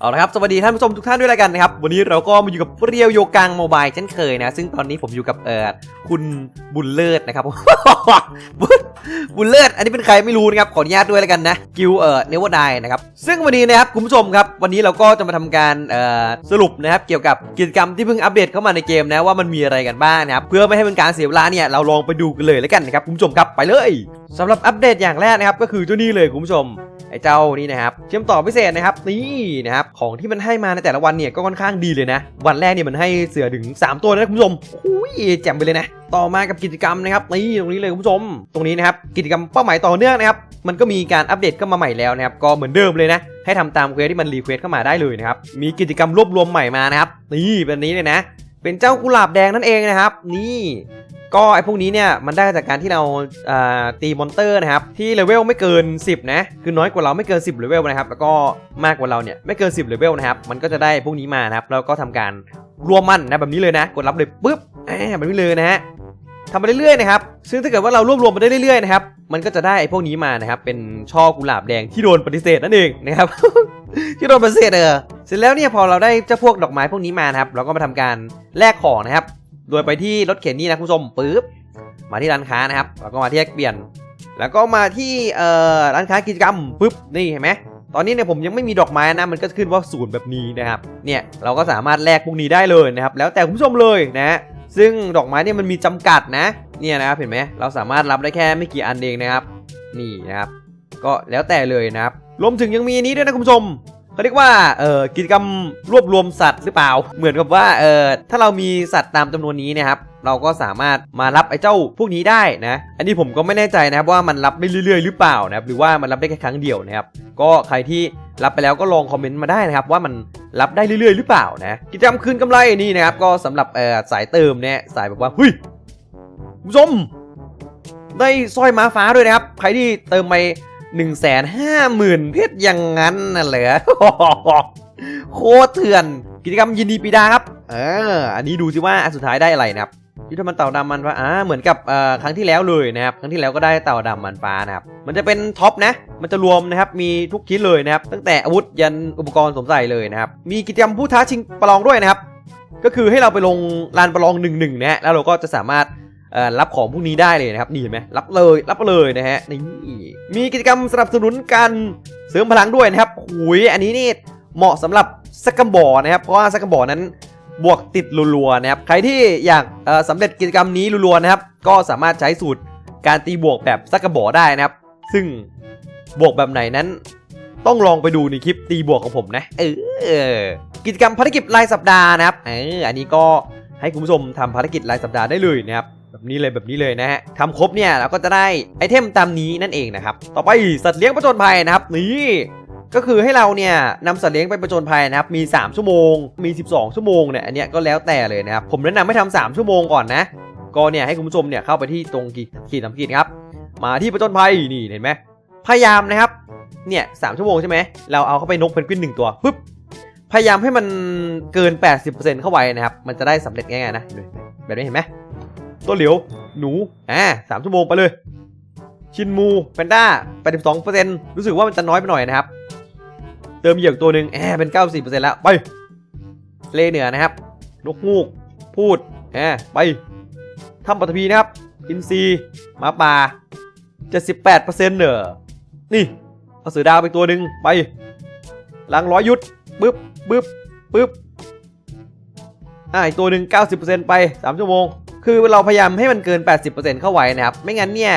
เอาละครับ สวัสดีท่านผู้ชมทุกท่านด้วยแล้วกันนะครับ วันนี้เราก็มาอยู่กับเรียวโยกังโมบายเช่นเคยนะ ซึ่งตอนนี้ผมอยู่กับเอ่อคุณบุญเลิศนะครับ บุญเลิศ อันนี้เป็นใครไม่รู้นะครับ ขออนุญาตด้วยแล้วกันนะ กิวเอ่อเนวดายนะครับ ซึ่งวันนี้นะครับคุณผู้ชมครับ วันนี้เราก็จะมาทำการเอ่อสรุปนะครับ เกี่ยวกับกิจกรรมที่เพิ่งอัปเดตเข้ามาในเกมนะว่ามันมีอะไรกันบ้างนะครับ เพื่อไม่ให้เป็นการเสียเวลาเนี่ยเราลองไปดูกันเลยแล้วกันนะครับคุณผู้ชมครับไปเลยสำหรับอัปเดตอย่างแรกนะครับก็คือเจ้านี่เลยคุณผู้ชม อ้เจ้านี่นะครับเชื่อมต่อพิเศษนะครับนี่นะครับของที่มันให้มาในแต่ละวันเนี่ยก็ค่อนข้างดีเลยนะ วันแรกเนี่ยมันให้เสือถึง 3 ตัวนะคุณผู้ชมอุ้ยแจ่มไปเลยนะต่อมากับกิจกรรมนะครับนี่ตรงนี้เลยคุณผู้ชม ตรงนี้นะครับกิจกรรมเป้าหมายต่อเนื่องนะครับมันก็มีการอัปเดตเข้ามาใหม่แล้วนะครับก็เหมือนเดิมเลยนะให้ทำตามเควสที่มันรีเควสเข้ามาได้เลยนะครับมีกิจกรรมรวบรวมใหม่มานะครับนี่แบบนี้เลยนะ เป็นเจ้ากุหลาบแดงนั่นเองนะครับ นี่ก็ไอพวกนี้เนี่ยมันได้จากการที่เราตีมอนเตอร์นะครับที่เลเวลไม่เกิน 10 นะคือน้อยกว่าเราไม่เกิน 10เลเวลนะครับแล้วก็มากกว่าเราเนี่ยไม่เกิน 10เลเวลนะครับมันก็จะได้พวกนี้มานะครับแล้วก็ทำการรวมมันนะแบบนี้เลยนะ กดรับเลยปุ๊บแบบนี้เลยนะฮะทำไปเรื่อยๆนะครับซึ่งถ้าเกิดว่าเรารวบรวมไปได้เรื่อยๆนะครับมันก็จะได้ไอพวกนี้มานะครับเป็นช่อกุหลาบแดงที่โดนปฏิเสธนั่นเองนะครับที่โดนปฏิเสธเออ เสร็จแล้วเนี่ยพอเราได้เจ้าพวกดอกไม้พวกนี้มานะครับ เราก็มาทำการแลกของนะครับ โดยไปที่รถเข็นนี่นะคุณผู้ชมปึ๊บมาที่ร้านค้านะครับแล้วก็มาที่แยกเปลี่ยน แล้วก็มาที่เอ่อร้านค้ากิจกรรมปึ๊บนี่เห็นไหมตอนนี้เนี่ยผมยังไม่มีดอกไม้นะมันก็ขึ้นว่าศูนย์แบบนี้นะครับเนี่ยเราก็สามารถแลกพวกนี้ได้เลยนะครับแล้วแต่คุณผู้ชมเลยนะซึ่งดอกไม้เนี่ยมันมีจำกัดนะเนี่ยนะครับเห็นไหมเราสามารถรับได้แค่ไม่กี่อันเองนะครับ นี่นะครับ ก็แล้วแต่เลยนะครับรวมถึงยังมีอันนี้ด้วยนะคุณผู้ชม เขาเรียกว่าเอ่อกิจกรรมรวบรวมสัตว์หรือเปล่า เหมือนกับว่าเอ่อถ้าเรามีสัตว์ตามจำนวนนี้นะครับเราก็สามารถมารับไอ้เจ้าพวกนี้ได้นะ อันนี้ผมก็ไม่แน่ใจนะครับว่ามันรับได้เรื่อยๆ หรือเปล่านะครับหรือว่ามันรับได้แค่ครั้งเดียวนะครับก็ใครที่รับไปแล้วก็ลองคอมเมนต์มาได้นะครับว่ามันรับได้เรื่อยๆ หรือเปล่านะกิจกรรมคืนกำไรนี่นะครับก็สำหรับเอ่อสายเติมเนี่ยสายแบบว่าเฮ้ยผู้ชมได้สร้อยม้าฟ้าด้วยนะครับ ใครที่เติมไป 1นึ่งแสนห้าหมื่นเพชรอย่างนั้นน่ะเหรอโคตรเถื่อน กิจกรรมยินดีปีดาครับ เออ อันนี้ดูสิว่าอันสุดท้ายได้อะไรนะครับยุทธมันเต่าดำมันฟ้าอ่าเหมือนกับครั้งที่แล้วเลยนะครับ ครั้งที่แล้วก็ได้เต่าดำมันฟ้านะครับ มันจะเป็นท็อปนะ มันจะรวมนะครับ มีทุกชิ้นเลยนะครับ ตั้งแต่อาวุธยันอุปกรณ์สวมใส่เลยนะครับ มีกิจกรรมผู้ท้าชิงประลองด้วยนะครับ ก็คือให้เราไปลงลานประลองหนึ่งหนึ่งนะฮะแล้วเราก็จะสามารถ รับของพวกนี้ได้เลยนะครับนี่เห็นไหมรับเลยรับเลยนะฮะนี่มีกิจกรรมสนับสนุนการเสริมพลังด้วยนะครับหุยอันนี้นี่เหมาะสำหรับสกัมบอนะครับ เพราะว่าสกัมบอนั้นบวกติดรัวๆนะครับใครที่อยากเอ่อสำเร็จกิจกรรมนี้รัวๆนะครับ ก็สามารถใช้สูตรการตีบวกแบบสกัมบอได้นะครับ ซึ่งบวกแบบไหนนั้นต้องลองไปดูในคลิปตีบวกของผมนะ เออ กิจกรรมภารกิจรายสัปดาห์นะครับ เออ อันนี้ก็ให้คุณผู้ชมทำภารกิจรายสัปดาห์ได้เลยนะครับ แบบนี้เลยแบบนี้เลยนะฮะทำครบเนี่ยเราก็จะได้ไอเทมตามนี้นั่นเองนะครับ ต่อไปสัตว์เลี้ยงประจนภัยนะครับนี่ก็คือให้เราเนี่ยนำสัตว์เลี้ยงไปประจนภัยนะครับ มี 3 ชั่วโมง มี 12 ชั่วโมงเนี่ยอันเนี้ยก็แล้วแต่เลยนะครับ ผมแนะนำให้ทำ3ชั่วโมงก่อนนะ ก็เนี่ยให้คุณผู้ชมเนี่ยเข้าไปที่ตรงขีดขีดสามขีดครับ มาที่ประจนภัยนี่เห็นไหมพยายามนะครับ เนี่ยสชั่วโมงใช่ไหม เราเอาเข้าไปนกเพนกวินหนึ่งตัวปึ๊บ พยายามให้มันเกิน 80%เข้าไว้นะครับ มันจะได้สำเร็จง่ายๆนะ แบบนี้เห็นไหม ตัวเหลียว หนูอ่าสามชั่วโมงไปเลย ชินมูแพนด้าแปดสิบสองเปอร์เซ็นต์รู้สึกว่ามันจะน้อยไปหน่อยนะครับ เติมเหยือกตัวหนึ่งแอบเป็นเก้าสิบเปอร์เซ็นต์แล้ว ไปเลเหนือนะครับ นกงูก พูดแอบไปถ้ำปัตภีนะครับ อินซีหมาป่าเจ็ดสิบแปดเปอร์เซ็นต์เนอะนี่ เอาเสือดาวไปตัวหนึ่งไปลังร้อยยุดปึ๊บปึ๊บปึ๊บอ่าอีกตัวหนึ่ง90%ไป3ชั่วโมง คือเราพยายามให้มันเกิน 80%เข้าไว้นะครับ ไม่งั้นเนี่ย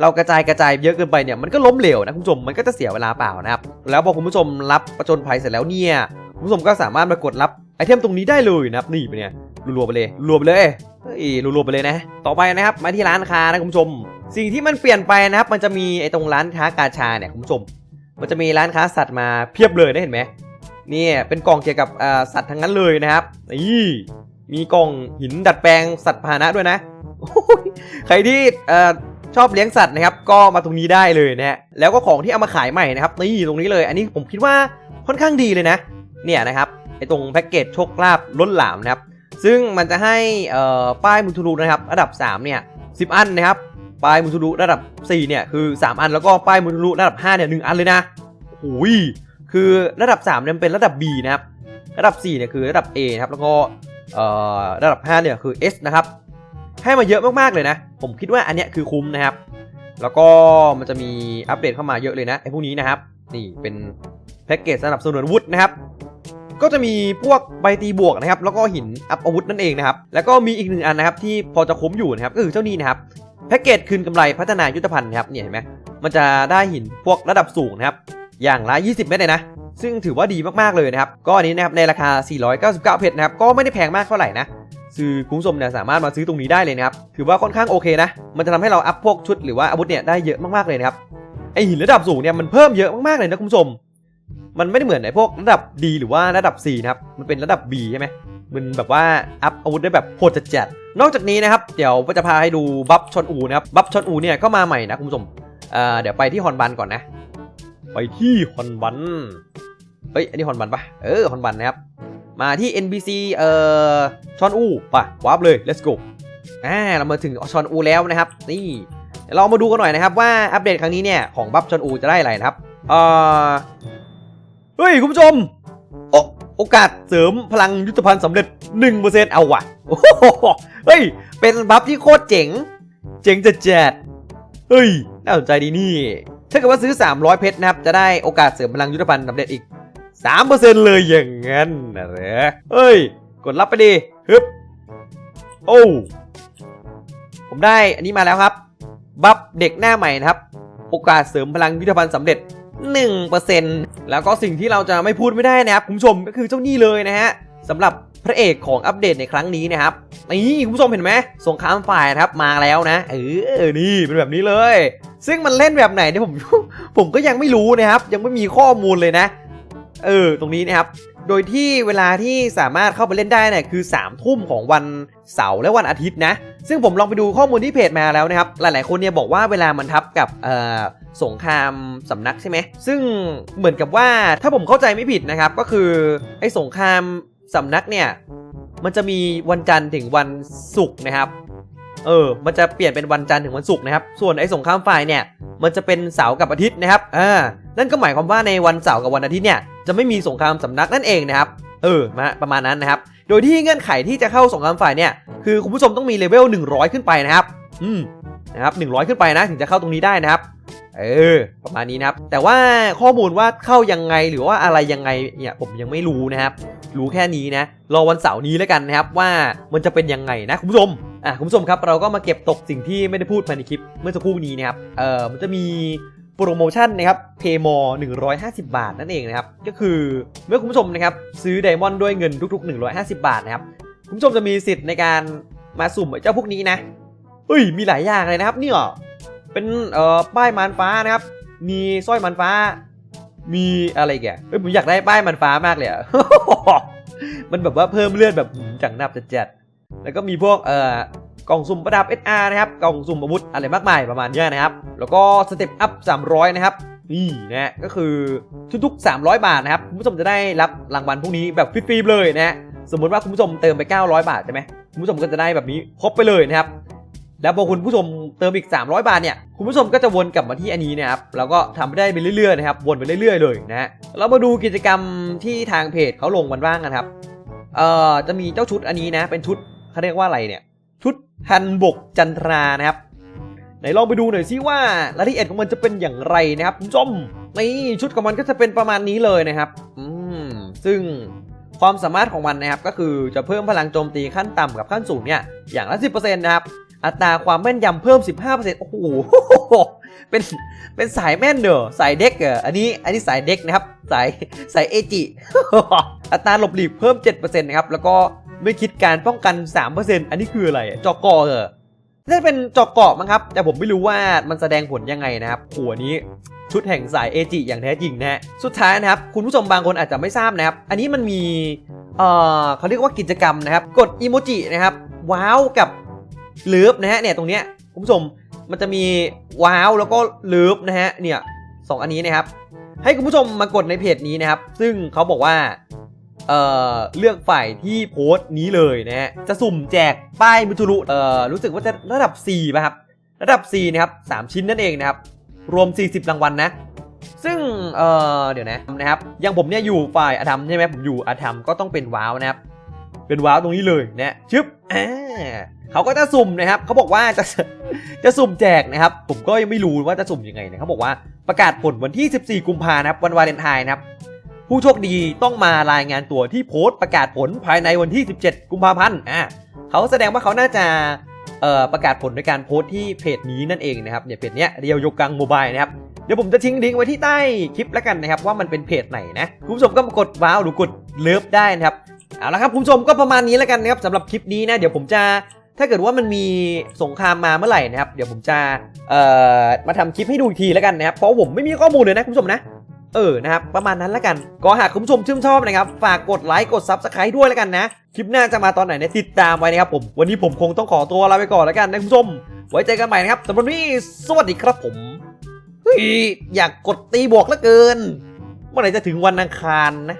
เรากระจายกระจายเยอะเกินไปเนี่ยมันก็ล้มเหลวนะคุณผู้ชมมันก็จะเสียเวลาเปล่านะครับ แล้วพอคุณผู้ชมรับประจนภัยเสร็จแล้วเนี่ยคุณผู้ชมก็สามารถมากดรับไอเทมตรงนี้ได้เลยนะครับนี่ไปเนี่ยรัวๆไปเลยรัวไปเลยเฮ้ยรัวๆไปเลยนะ ต่อไปนะครับมาที่ร้านค้านะคุณผู้ชม สิ่งที่มันเปลี่ยนไปนะครับ มันจะมีไอตรงร้านค้ากาชาเนี่ยคุณผู้ชม มันจะมีร้านค้าสัตว์มาเพียบเลยนะเห็นไหมเนี่ยเป็นกล่องเกี่ยวกับสัตว์ทั้งนั้นเลยนะครับนี่ มีกล่องหินดัดแปลงสัตว์พาหนะด้วยนะใครที่ชอบเลี้ยงสัตว์นะครับ ก็มาตรงนี้ได้เลยนะฮะแล้วก็ของที่เอามาขายใหม่นะครับนี่ตรงนี้เลย อันนี้ผมคิดว่าค่อนข้างดีเลยนะ เนี่ยนะครับไอตรงแพ็กเกจโชคลาภล้นหลามนะครับ ซึ่งมันจะให้ป้ายมุนทูรุนะครับ ระดับ 3 เนี่ย 10 อันนะครับ ป้ายมุนทูรุระดับ 4 เนี่ย คือ 3 อันแล้วก็ป้ายมุนทูรุระดับ 5 เนี่ยหนึ่งอันเลยนะโอ้ยคือระดับ 3 เนี่ยมันเป็นระดับ B นะครับ ระดับ 4 เนี่ยคือระดับ A นะครับ แล้วก็ ระดับ 5 เนี่ยคือ S นะครับ ให้มาเยอะมากๆเลยนะ ผมคิดว่าอันเนี้ยคือคุ้มนะครับ แล้วก็มันจะมีอัปเดตเข้ามาเยอะเลยนะไอ้พวกนี้นะครับ นี่เป็นแพ็กเกจสนับสนุนอวุธนะครับ ก็จะมีพวกใบตีบวกนะครับ แล้วก็หินอัพอาวุธนั่นเองนะครับ แล้วก็มีอีกหนึ่งอันนะครับที่พอจะคุ้มอยู่นะครับก็คือเจ้านี้นะครับแพ็กเกจคืนกำไรพัฒนายุทธภัณฑ์นะครับเนี่ยเห็นไหมมันจะได้หินพวกระดับสูงนะครับ อย่างละ 20 เม็ดเลยนะ ซึ่งถือว่าดีมากๆเลยนะครับ ก็อันนี้นะครับในราคา 499 เพชรนะครับ ก็ไม่ได้แพงมากเท่าไหร่นะซื้อคุณผู้ชมเนี่ยสามารถมาซื้อตรงนี้ได้เลยนะครับ ถือว่าค่อนข้างโอเคนะ มันจะทำให้เราอัพพวกชุดหรือว่าอาวุธเนี่ยได้เยอะมากๆเลยนะครับ ไอหินระดับสูงเนี่ยมันเพิ่มเยอะมากๆเลยนะคุณผู้ชม มันไม่ได้เหมือนไอพวกระดับ D หรือว่าระดับ C นะครับ มันเป็นระดับ B ใช่ไหมมันแบบว่าอัพอาวุธได้แบบโหดจัดนอกจากนี้นะครับ เดี๋ยวก็จะพาให้ดูบัฟชอนอูนะครับ บัฟชอนอูเนี่ยก็มาใหม่นะคุณผู้ชมเเดี๋ยวไปที่ฮอนบันก่อนนะ ไปที่ฮอนบัน เฮ้ย อันนี้ฮอนบันปะเออฮอนบันนะครับ มาที่ NBC เอ่อชอนอูปะวาร์ปเลย let's go อ่าเรามาถึงชอนอูแล้วนะครับ นี่เรามาดูกันหน่อยนะครับว่าอัปเดตครั้งนี้เนี่ยของบัฟชอนอูจะได้อะไรนะครับเอ่อเฮ้ย คุณผู้ชมโอโอกาสเสริมพลังยุทธภัณฑ์สำเร็จ 1%เอาว่ะโอ้โหเฮ้ย เป็นบัฟที่โคตรเจ๋ง เจ๋งจะแจดเฮ้ย น่าสนใจดีนี่ ถ้าเกิดว่าซื้อ 300 เพชรนะครับ จะได้โอกาสเสริมพลังยุทธภัณฑ์สำเร็จอีก 3%เลยอย่างงั้นนะเหรอเฮ้ย กดรับไปดิฮึบโอ้ผมได้อันนี้มาแล้วครับ บัฟเด็กหน้าใหม่นะครับ โอกาสเสริมพลังยุทธภัณฑ์สำเร็จ 1%แล้วก็สิ่งที่เราจะไม่พูดไม่ได้นะครับคุณผู้ชมก็คือเจ้านี่เลยนะฮะสำหรับ พระเอกของอัปเดตในครั้งนี้นะครับนี่คุณผู้ชมเห็นไหมสงครามฝ่ายนะครับมาแล้วนะเออนี่เป็นแบบนี้เลย ซึ่งมันเล่นแบบไหนเนี่ยผมผมก็ยังไม่รู้นะครับ ยังไม่มีข้อมูลเลยนะ เออตรงนี้นะครับโดยที่เวลาที่สามารถเข้าไปเล่นได้เนี่ยคือ3ามทุ่มของวันเสาร์และวันอาทิตย์นะ ซึ่งผมลองไปดูข้อมูลที่เพจมาแล้วนะครับ หลายๆคนเนี่ยบอกว่าเวลามันทับกับสงครามสำนักใช่ไหม ซึ่งเหมือนกับว่าถ้าผมเข้าใจไม่ผิดนะครับ ก็คือไอ้สงคราม สำนักเนี่ยมันจะมีวันจันทร์ถึงวันศุกร์นะครับ เออ มันจะเปลี่ยนเป็นวันจันทร์ถึงวันศุกร์นะครับ ส่วนไอ้สงครามฝ่ายเนี่ย มันจะเป็นเสาร์กับอาทิตย์นะครับ อ่า นั่นก็หมายความว่าในวันเสาร์กับวันอาทิตย์เนี่ย จะไม่มีสงครามสำนักนั่นเองนะครับ เออ มาประมาณนั้นนะครับ โดยที่เงื่อนไขที่จะเข้าสงครามฝ่ายเนี่ย คือคุณผู้ชมต้องมีเลเวล100 ขึ้นไปนะครับ อืม นะครับ100 ขึ้นไปนะ ถึงจะเข้าตรงนี้ได้นะครับ เออ ประมาณนี้นะครับ แต่ว่าข้อมูลว่าเข้ายังไงหรือว่าอะไรยังไงเนี่ยผมยังไม่รู้นะครับ รู้แค่นี้นะ รอวันเสาร์นี้แล้วกันนะครับว่ามันจะเป็นยังไงนะคุณผู้ชมอะคุณผู้ชมครับ เราก็มาเก็บตกสิ่งที่ไม่ได้พูดภายในคลิปเมื่อสักครู่นี้นะครับเอ่อมันจะมีโปรโมชั่นนะครับเพย์มอ150 บาทนั่นเองนะครับ ก็คือเมื่อคุณผู้ชมนะครับซื้อไดมอนด์ด้วยเงินทุก ๆ 150 บาทนะครับ คุณผู้ชมจะมีสิทธิ์ในการมาสุ่มไอ้เจ้าพวกนี้นะเฮ้ย มีหลายอย่างเลยนะครับนี่ย เป็นเอ่อป้ายมานฟ้านะครับ มีสร้อยมันฟ้า มีอะไรแกเฮ้ยผมอยากได้ป้ายมันฟ้ามากเลยอะมันแบบว่าเพิ่มเลือดแบบจังนับจัดๆแล้วก็มีพวกเอ่อกล่องสุ่มประดับ SR นะครับ กล่องสุ่มอาวุธอะไรมากมายประมาณนี้นะครับ แล้วก็สเต็ปอัพ 300 นะครับ นี่นะก็คือทุกๆ 300 บาทนะครับ คุณผู้ชมจะได้รับรางวัลพวกนี้แบบฟรีๆเลยนะฮะสมมติว่าคุณผู้ชมเติมไป 900 บาทใช่ไหมคุณผู้ชมก็จะได้แบบนี้ครบไปเลยนะครับ แล้วพอคุณผู้ชมเติมอีก 300 บาทเนี่ยคุณผู้ชมก็จะวนกลับมาที่อันนี้นะครับแล้วก็ทำได้ไปเรื่อยๆนะครับวนไปเรื่อยๆเลยนะฮะเรามาดูกิจกรรมที่ทางเพจเขาลงมันบ้างกันครับเอ่อจะมีเจ้าชุดอันนี้นะ เป็นชุดเขาเรียกว่าอะไรเนี่ย ชุดฮันบกจันทรานะครับไหนลองไปดูหน่อยซิว่ารายละเอียดของมันจะเป็นอย่างไรนะครับคุณผู้ชมนี่ชุดของมันก็จะเป็นประมาณนี้เลยนะครับ อืมซึ่งความสามารถของมันนะครับก็คือจะเพิ่มพลังโจมตีขั้นต่ำกับขั้นสูงเนี่ยอย่างละ10%นะครับ อัตราความแม่นยำเพิ่ม 15%โอ้โห เป็น เป็นสายแม่นเนอะสายเด็กเหรออันนี้ อันนี้สายเด็กนะครับ สาย สายเอจิ อัตราหลบหลีกเพิ่ม 7%นะครับ แล้วก็ไม่คิดการป้องกัน 3%อันนี้คืออะไรอะจอกอเหรอน่าจะเป็นจอกเกาะมั้งครับ แต่ผมไม่รู้ว่ามันแสดงผลยังไงนะครับหัวนี้ชุดแห่งสายเอจิอย่างแท้จริงนะฮะสุดท้ายนะครับ คุณผู้ชมบางคนอาจจะไม่ทราบนะครับ อันนี้มันมี เอ่อเขาเรียกว่ากิจกรรมนะครับ กดอีโมจินะครับ ว้าวกับ ลิฟนะฮะเนี่ยตรงเนี้ยคุณผู้ชมมันจะมีว้าวแล้วก็เลิฟนะฮะเนี่ยสองอันนี้นะครับ ให้คุณผู้ชมมากดในเพจนี้นะครับ ซึ่งเขาบอกว่าเอ่อเลือกฝ่ายที่โพสต์นี้เลยนะฮะจะสุ่มแจกป้ายมุทุรุเอ่อรู้สึกว่าจะระดับ4ป่ะครับระดับ 4 นะครับ 3 ชิ้นนั่นเองนะครับ รวม 40 รางวัลนะซึ่ง เออเดี๋ยวนะ นะครับ อย่างผมเนี่ยอยู่ฝ่ายอาธรรมใช่ไหมผมอยู่อาธรรมก็ต้องเป็นว้าวนะครับ เป็นว้าวตรงนี้เลยนะ ชึบอ่า เขาก็จะสุ่มนะครับเขาบอกว่าจะจะสุ่มแจกนะครับ ผมก็ยังไม่รู้ว่าจะสุ่มยังไงนะเขาบอกว่าประกาศผลวันที่ 14 กุมภานะครับวันวาเลนไทน์นะครับผู้โชคดีต้องมารายงานตัวที่โพสต์ประกาศผลภายในวันที่ 17 กุมภาพันธ์อ่าเขาแสดงว่าเขาน่าจะเอ่อประกาศผลด้วยการโพสต์ที่เพจนี้นั่นเองนะครับเนี่ยเพจเนี้ยเรียวโยกังโมบายนะครับเดี๋ยวผมจะทิ้งลิงก์ไว้ที่ใต้คลิปแล้วกันนะครับ ว่ามันเป็นเพจไหนนะคุณผู้ชมก็กดว้าวหรือกดเลิฟได้นะครับเอาละครับคุณผู้ชมก็ประมาณนี้แล้วกันนะครับสำหรับคลิปนี้นะเดี๋ยวผมจะ ถ้าเกิดว่ามันมีสงครามมาเมื่อไหร่นะครับ เดี๋ยวผมจะเอ่อมาทำคลิปให้ดูอีกทีแล้วกันนะครับ เพราะผมไม่มีข้อมูลเลยนะคุณผู้ชมนะ เออนะครับประมาณนั้นแล้วกัน ก็หากคุณผู้ชมชื่นชอบนะครับ ฝากกดไลค์กด Subscribe ด้วยแล้วกันนะ คลิปหน้าจะมาตอนไหนเนี่ยติดตามไว้นะครับผม วันนี้ผมคงต้องขอตัวลาไปก่อนแล้วกันนะคุณผู้ชม ไว้เจอกันใหม่นะครับสำหรับวันนี้สวัสดีครับผมเฮ้ยอยากกดตีบวกเหลือเกิน เมื่อไหร่จะถึงวันอังคารนะ